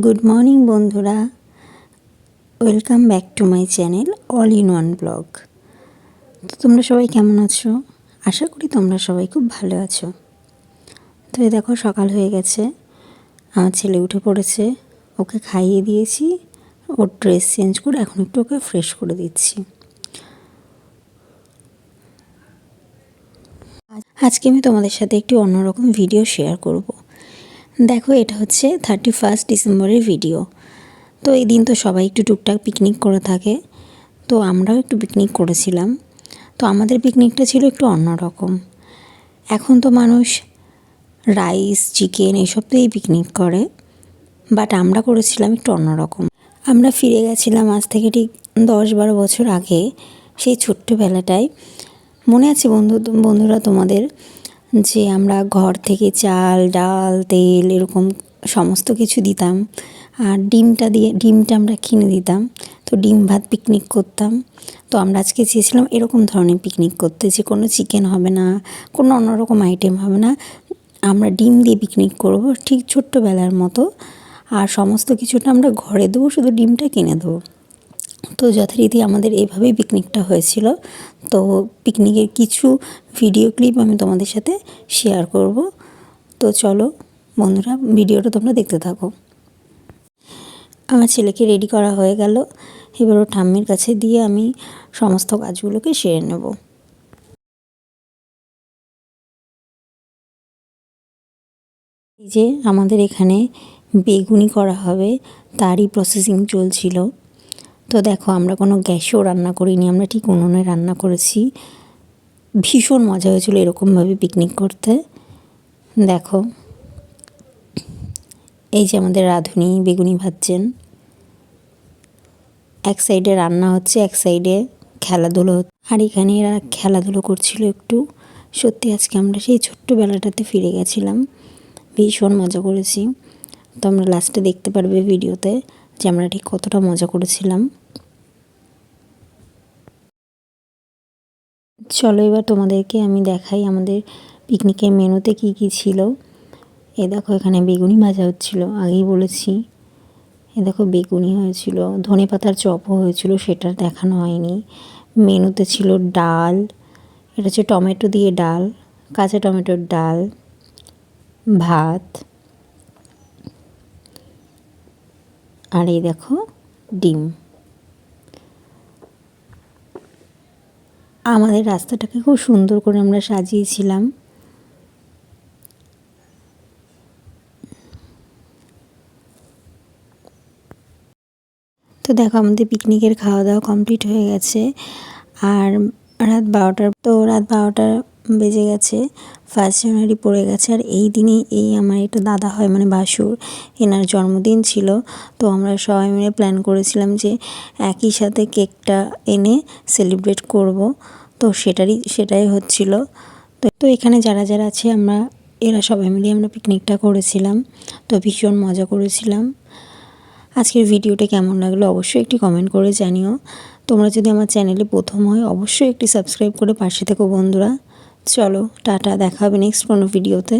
Good morning বন্ধুরা। Welcome back to my channel all in one blog তো তোমরা সবাই কেমন আছো? আশা করি তোমরা সবাই খুব ভালো আছো। তো এই দেখো, সকাল হয়ে গেছে। আমার ছেলে উঠে পড়েছে। ওকে খাইয়ে দিয়েছি। ওর ড্রেস চেঞ্জ করে এখন একটু ওকে ফ্রেশ করে দিচ্ছি। আজকে আমি তোমাদের সাথে একটি অন্যরকম ভিডিও শেয়ার করব। দেখো, এটা হচ্ছে থার্টি ফার্স্ট ডিসেম্বরের ভিডিও তো এই দিন তো সবাই একটু টুকটাক পিকনিক করে থাকে। তো আমরাও একটু পিকনিক করেছিলাম। তো আমাদের পিকনিকটা ছিল একটু অন্যরকম। এখন তো মানুষ রাইস চিকেন এসব দিয়েই পিকনিক করে। বাট আমরা করেছিলাম একটু অন্যরকম। আমরা ফিরে গেছিলাম আজ থেকে ঠিক দশ বারো বছর আগে সেই ছোট্টবেলাটায়। মনে আছে বন্ধু, বন্ধুরা তোমাদের? যে আমরা ঘর থেকে চাল, ডাল, তেল এরকম সমস্ত কিছু দিতাম। আর ডিমটা দিয়ে, ডিমটা আমরা কিনে দিতাম। তো ডিম ভাত পিকনিক করতাম। তো আমরা আজকে চেয়েছিলাম এরকম ধরনের পিকনিক করতে যে কোনো চিকেন হবে না, কোনো অন্যরকম আইটেম হবে না। আমরা ডিম দিয়ে পিকনিক করব ঠিক ছোট্টবেলার মতো। আর সমস্ত কিছুটা আমরা ঘরে দেবো, শুধু ডিমটা কিনে দেবো। তো যথারীতি আমাদের এভাবেই পিকনিকটা হয়েছিল। তো পিকনিকের কিছু ভিডিও ক্লিপ আমি তোমাদের সাথে শেয়ার করব। তো চলো বন্ধুরা ভিডিওটা তোমরা দেখতে থাকো। আমার ছেলেকে রেডি করা হয়ে গেল। এবার ও ঠাম্মির কাছে দিয়ে আমি সমস্ত কাজগুলোকে সেরে নেব। যে আমাদের এখানে বেগুনি করা হবে, তারই প্রসেসিং চলছিল। তো দেখো, আমরা কোনো গ্যাসেও রান্না করিনি, আমরা ঠিক উনুনে রান্না করেছি। ভীষণ মজা হয়েছিল এরকমভাবে পিকনিক করতে। দেখো, এই যে আমাদের রাঁধুনি, বেগুনি ভাজছেন। এক সাইডে রান্না হচ্ছে, এক সাইডে খেলাধুলো আর এখানে এরা খেলাধুলো করছিল একটু। সত্যি আজকে আমরা সেই ছোট্টবেলাটাতে ফিরে গেছিলাম। ভীষণ মজা করেছি। তো আমরা লাস্টে দেখতে পারবে ভিডিওতে যে আমরা ঠিক কতটা মজা করেছিলাম। চলো এবার তোমাদেরকে আমি দেখাই আমাদের পিকনিকের মেনুতে কি কি ছিল। এ দেখো, এখানে বেগুনি ভাজা হচ্ছিল, আগেই বলেছি। এ দেখো, বেগুনি হয়েছিল, ধনে পাতার চপও হয়েছিল, সেটা দেখানো হয়নি। মেনুতে ছিল ডাল, এটা হচ্ছে টমেটো দিয়ে ডাল, কাঁচা টমেটোর ডাল, ভাত আর এই দেখো ডিম। আমাদের রাস্তাটাকে খুব সুন্দর করে আমরা সাজিয়েছিলাম। তো দেখো আমাদের পিকনিকের খাওয়া দাওয়া কমপ্লিট হয়ে গেছে। আর রাত বারোটার তো রাত বারোটা বেজে গেছে ফার্স্ট জানুয়ারি পড়ে গেছে। আর এই দিনে এই আমার একটা দাদা হয় মানে বাসুর, এনার জন্মদিন ছিল। তো আমরা সবাই মিলে প্ল্যান করেছিলাম যে একই সাথে কেকটা এনে সেলিব্রেট করব। তো সেটারই, সেটাই হচ্ছিল। তো এখানে যারা যারা আছে, আমরা, এরা সবাই মিলে আমরা পিকনিকটা করেছিলাম। তো ভীষণ মজা করেছিলাম। আজকের ভিডিওটা কেমন লাগল অবশ্যই একটি কমেন্ট করে জানিও। তোমরা যদি আমার চ্যানেলে প্রথম হয়, অবশ্যই একটি সাবস্ক্রাইব করে পাশে থেকো বন্ধুরা। চলো টাটা দেখা হবে নেক্সট কোনো ভিডিওতে